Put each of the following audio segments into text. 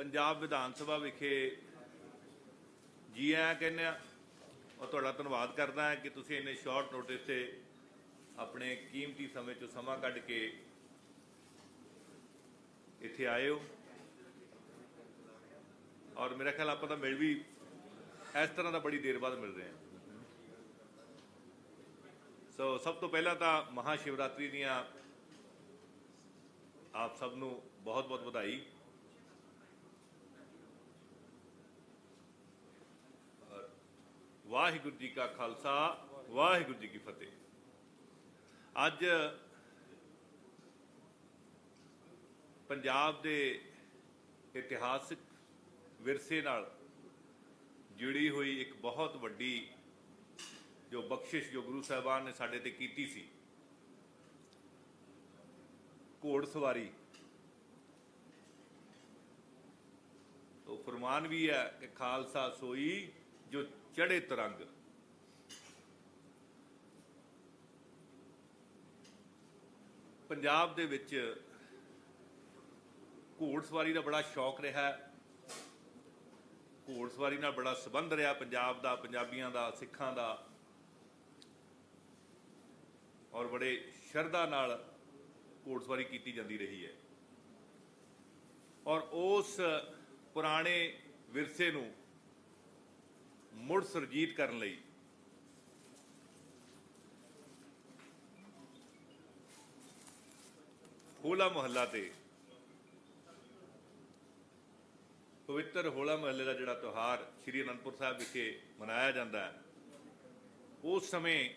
ਪੰਜਾਬ ਵਿਧਾਨ ਸਭਾ ਵਿਖੇ ਜੀ ਆਇਆਂ ਕਹਿੰਦੇ ਆ, ਔਰ ਤੁਹਾਡਾ ਧੰਨਵਾਦ ਕਰਦਾ ਹਾਂ ਕਿ ਤੁਸੀਂ ਇੰਨੇ ਸ਼ਾਰਟ ਨੋਟਿਸ ਤੇ ਆਪਣੇ ਕੀਮਤੀ ਸਮੇਂ ਚੋਂ ਸਮਾਂ ਕੱਢ ਕੇ ਇੱਥੇ ਆਏ ਹੋ। ਔਰ ਮੇਰਾ ਖਿਆਲ ਆਪਾਂ ਤਾਂ ਮਿਲ ਵੀ ਇਸ ਤਰ੍ਹਾਂ ਦਾ ਬੜੀ ਦੇਰ ਬਾਅਦ ਮਿਲ ਰਹੇ ਹਾਂ। ਸੋ ਸਭ ਤੋਂ ਪਹਿਲਾਂ ਤਾਂ ਮਹਾ ਸ਼ਿਵਰਾਤਰੀ ਦੀਆਂ ਆਪ ਸਭ ਨੂੰ ਬਹੁਤ ਬਹੁਤ ਵਧਾਈ। ਵਾਹਿਗੁਰੂ ਜੀ ਕਾ ਖਾਲਸਾ, ਵਾਹਿਗੁਰੂ ਜੀ ਕੀ ਫਤਿਹ। ਅੱਜ ਪੰਜਾਬ ਦੇ ਇਤਿਹਾਸਕ ਵਿਰਸੇ ਨਾਲ ਜੁੜੀ ਹੋਈ ਇੱਕ ਬਹੁਤ ਵੱਡੀ ਜੋ ਬਖਸ਼ਿਸ਼ ਜੋ ਗੁਰੂ ਸਾਹਿਬਾਨ ਨੇ ਸਾਡੇ ਤੇ ਕੀਤੀ ਸੀ, ਘੋੜ ਸਵਾਰੀ। ਉਹ ਫਰਮਾਨ ਵੀ ਹੈ ਕਿ ਖਾਲਸਾ ਸੋਈ ਜੋ ਚੜੇ ਤਰੰਗ। ਪੰਜਾਬ ਦੇ ਵਿੱਚ ਘੋੜ ਸਵਾਰੀ ਦਾ ਬੜਾ ਸ਼ੌਕ ਰਿਹਾ ਹੈ। ਘੋੜ ਸਵਾਰੀ ਨਾਲ ਬੜਾ ਸਬੰਧ ਰਿਹਾ ਪੰਜਾਬ ਦਾ, ਪੰਜਾਬੀਆਂ ਦਾ, ਸਿੱਖਾਂ ਦਾ। ਔਰ ਬੜੇ ਸ਼ਰਧਾ ਨਾਲ ਘੋੜ ਸਵਾਰੀ ਕੀਤੀ ਜਾਂਦੀ ਰਹੀ ਹੈ। ਔਰ ਉਸ ਪੁਰਾਣੇ ਵਿਰਸੇ ਨੂੰ ਮੁੜ ਸਰਜੀਤ ਕਰਨ ਲਈ। ਹੋਲਾ ਮਹੱਲਾ ਤੇ ਪਵਿੱਤਰ ਹੋਲਾ ਮਹੱਲੇ ਦਾ ਜਿਹੜਾ ਤਿਉਹਾਰ ਸ੍ਰੀ ਅਨੰਦਪੁਰ ਸਾਹਿਬ ਵਿਖੇ ਮਨਾਇਆ ਜਾਂਦਾ ਹੈ, ਉਸ ਸਮੇਂ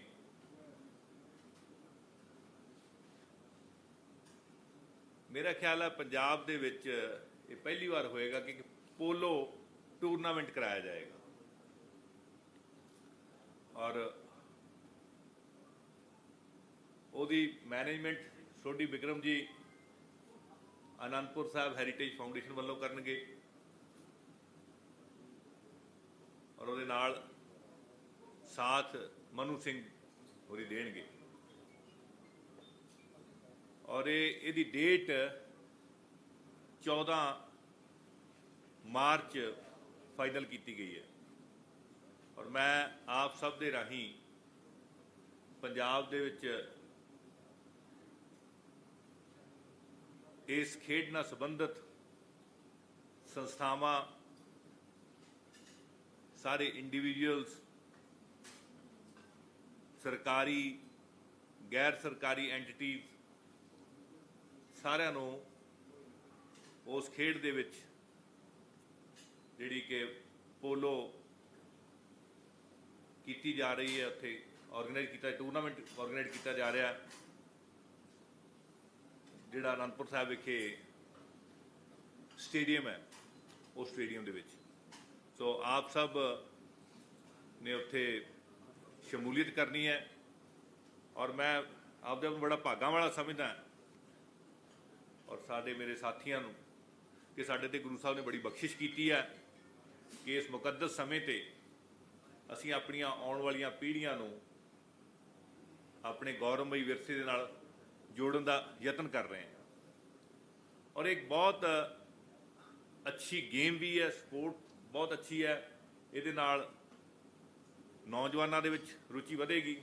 ਮੇਰਾ ਖਿਆਲ ਹੈ ਪੰਜਾਬ ਦੇ ਵਿੱਚ ਇਹ ਪਹਿਲੀ ਵਾਰ ਹੋਏਗਾ ਕਿ ਪੋਲੋ ਟੂਰਨਾਮੈਂਟ ਕਰਾਇਆ ਜਾਏਗਾ। ਔਰ ਉਹਦੀ ਮੈਨੇਜਮੈਂਟ ਸੋਢੀ ਵਿਕਰਮ ਜੀ ਅਨੰਦਪੁਰ ਸਾਹਿਬ ਹੈਰੀਟੇਜ ਫਾਊਂਡੇਸ਼ਨ ਵੱਲੋਂ ਕਰਨਗੇ। ਔਰ ਉਹਦੇ ਨਾਲ ਸਾਥ ਮਨੂ ਸਿੰਘ ਹੋਰੀ ਦੇਣਗੇ। ਔਰ ਇਹ, ਇਹਦੀ ਡੇਟ 14 ਮਾਰਚ ਫਾਈਨਲ ਕੀਤੀ ਗਈ ਹੈ। ਔਰ ਮੈਂ ਆਪ ਸਭ ਦੇ ਰਾਹੀਂ ਪੰਜਾਬ ਦੇ ਵਿੱਚ ਇਸ ਖੇਡ ਨਾਲ ਸੰਬੰਧਿਤ ਸੰਸਥਾਵਾਂ, ਸਾਰੇ ਇੰਡੀਵਿਜੂਅਲਸ ਸਰਕਾਰੀ, ਗੈਰ ਸਰਕਾਰੀ ਐਂਟੀਟੀਜ਼ ਸਾਰਿਆਂ ਨੂੰ ਉਸ ਖੇਡ ਦੇ ਵਿੱਚ ਜਿਹੜੀ ਕਿ ਪੋਲੋ ਕੀਤੀ ਜਾ ਰਹੀ ਹੈ, ਉੱਥੇ ਆਰਗੇਨਾਈਜ਼ ਕੀਤਾ ਟੂਰਨਾਮੈਂਟ ਆਰਗੇਨਾਈਜ਼ ਕੀਤਾ ਜਾ ਰਿਹਾ ਜਿਹੜਾ ਅਨੰਦਪੁਰ ਸਾਹਿਬ ਵਿਖੇ ਸਟੇਡੀਅਮ ਹੈ ਉਸ ਸਟੇਡੀਅਮ ਦੇ ਵਿੱਚ। ਸੋ ਆਪ ਸਭ ਨੇ ਉੱਥੇ ਸ਼ਮੂਲੀਅਤ ਕਰਨੀ ਹੈ। ਔਰ ਮੈਂ ਆਪਦੇ ਆਪ ਨੂੰ ਬੜਾ ਭਾਗਾਂ ਵਾਲਾ ਸਮਝਦਾ ਔਰ ਸਾਡੇ ਮੇਰੇ ਸਾਥੀਆਂ ਨੂੰ, ਕਿ ਸਾਡੇ ਤੇ ਗੁਰੂ ਸਾਹਿਬ ਨੇ ਬੜੀ ਬਖਸ਼ਿਸ਼ ਕੀਤੀ ਹੈ ਕਿ ਇਸ ਮੁਕੱਦਸ ਸਮੇਂ ਤੇ ਅਸੀਂ ਆਪਣੀਆਂ ਆਉਣ ਵਾਲੀਆਂ ਪੀੜ੍ਹੀਆਂ ਨੂੰ ਆਪਣੇ ਗੌਰਵਮਈ ਵਿਰਸੇ ਦੇ ਨਾਲ ਜੋੜਨ ਦਾ ਯਤਨ ਕਰ ਰਹੇ ਹਾਂ। ਔਰ ਇੱਕ ਬਹੁਤ ਅੱਛੀ ਗੇਮ ਵੀ ਹੈ, ਸਪੋਰਟ ਬਹੁਤ ਅੱਛੀ ਹੈ। ਇਹਦੇ ਨਾਲ ਨੌਜਵਾਨਾਂ ਦੇ ਵਿੱਚ ਰੁਚੀ ਵਧੇਗੀ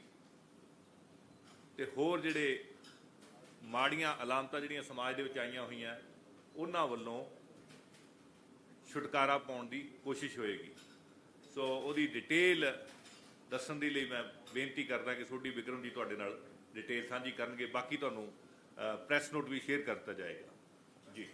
ਤੇ ਹੋਰ ਜਿਹੜੇ ਮਾੜੀਆਂ ਅਲਾਮਤਾਂ ਜਿਹੜੀਆਂ ਸਮਾਜ ਦੇ ਵਿੱਚ ਆਈਆਂ ਹੋਈਆਂ, ਉਹਨਾਂ ਵੱਲੋਂ ਛੁਟਕਾਰਾ ਪਾਉਣ ਦੀ ਕੋਸ਼ਿਸ਼ ਹੋਏਗੀ। ਸੋ ਉਹਦੀ ਡਿਟੇਲ ਦੱਸਣ ਦੇ ਲਈ ਮੈਂ ਬੇਨਤੀ ਕਰਦਾ ਕਿ ਸੋਢੀ ਵਿਕਰਮ ਜੀ ਤੁਹਾਡੇ ਨਾਲ ਡਿਟੇਲ ਸਾਂਝੀ ਕਰਨਗੇ। ਬਾਕੀ ਤੁਹਾਨੂੰ ਪ੍ਰੈਸ ਨੋਟ ਵੀ ਸ਼ੇਅਰ ਕਰਤਾ ਜਾਏਗਾ। ਜੀ।